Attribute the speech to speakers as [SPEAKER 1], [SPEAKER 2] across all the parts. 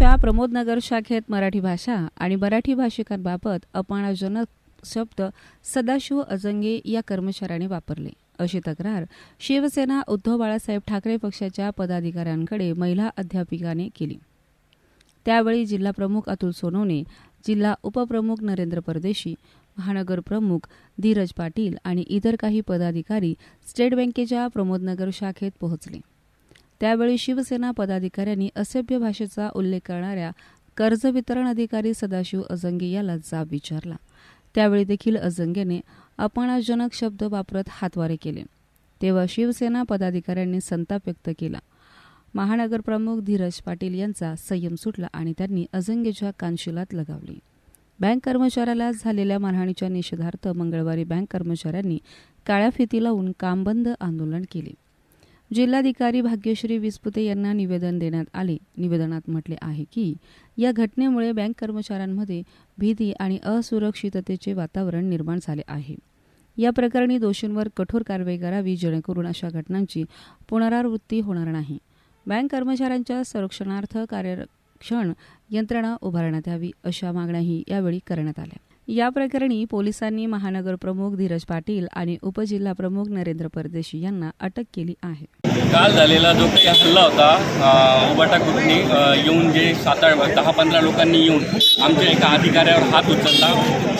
[SPEAKER 1] जिल्हा प्रमोदनगर शाखेत मराठी भाषा आणि मराठी भाषिकांबाबत अपमानजनक शब्द सदाशिव अजंगे या कर्मचाऱ्याने वापरले. अशी तक्रार शिवसेना उद्धव बाळासाहेब ठाकरे पक्षाच्या पदाधिकाऱ्यांकडे महिला अध्यापिकाने केली. त्यावेळी जिल्हा प्रमुख अतुल सोनवणे जिल्हा उपप्रमुख नरेंद्र परदेशी महानगर प्रमुख धीरज पाटील आणि इतर काही पदाधिकारी स्टेट बँकेच्या प्रमोदनगर शाखेत पोहोचले. त्यावेळी शिवसेना पदाधिकाऱ्यांनी असभ्य भाषेचा उल्लेख करणाऱ्या कर्ज वितरण अधिकारी सदाशिव अजंगे याला जाब विचारला. त्यावेळी देखील अजंगेने अपमानजनक शब्द वापरत हातवारे केले. तेव्हा शिवसेना पदाधिकाऱ्यांनी संताप व्यक्त केला. महानगरप्रमुख धीरज पाटील यांचा संयम सुटला आणि त्यांनी अजंगेच्या कानशिलात लगावली. बँक कर्मचाऱ्याला झालेल्या मारहाणीच्या निषेधार्थ मंगळवारी बँक कर्मचाऱ्यांनी काळ्या फिती लावून कामबंद आंदोलन केले. जिल्हाधिकारी भाग्यश्री विस्पुते यांना निवेदन देण्यात आले. निवेदनात म्हटले आहे की या घटनेमुळे बँक कर्मचाऱ्यांमध्ये भीती आणि असुरक्षिततेचे वातावरण निर्माण झाले आहे. या प्रकरणी दोषींवर कठोर कारवाई करावी जेणेकरून अशा घटनांची पुनरावृत्ती होणार नाही. बँक कर्मचाऱ्यांच्या संरक्षणार्थ कार्यक्षण यंत्रणा उभारण्यात यावी अशा मागण्याही यावेळी करण्यात आल्या. या प्रकरणी पोलिसांनी महानगर प्रमुख धीरज पाटील आणि उपजिल्हा प्रमुख नरेंद्र परदेशी यांना अटक केली आहे.
[SPEAKER 2] काल झालेला जो काही हल्ला होता उबाटा ग्रुपनी येऊन जे सात आठ दहा पंधरा लोकांनी येऊन आमच्या एका अधिकाऱ्यावर हात उचलला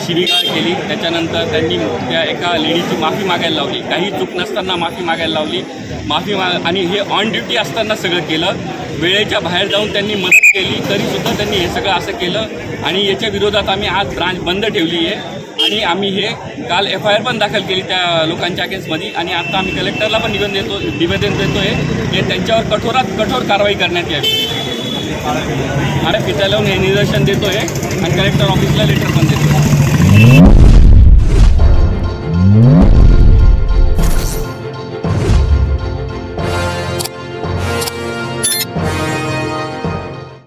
[SPEAKER 2] शिवीगाळ केली. त्याच्यानंतर त्यांनी त्या एका लेडीची माफी मागायला लावली. काही चूक नसताना माफी मागायला लावली. माफी मा आणि हे ऑन ड्युटी असताना सगळं केलं. वेळेच्या बाहेर जाऊन त्यांनी मदत केली तरीसुद्धा त्यांनी हे सगळं असं केलं. आणि याच्या विरोधात आम्ही आज ब्रांच बंद ठेवली आहे. आणि आम्ही हे काल एफ आय आर पण दाखल केली त्या लोकांच्या अगेन्स्टमध्ये आणि आता आम्ही कलेक्टरला पण निवेदन देतो निवेदन देतोय हे त्यांच्यावर कठोरात कठोर कारवाई करण्यात यावी. आणि पिता लावून हे निदर्शन देतोय आणि कलेक्टर ऑफिसला लेटर पण देतोय.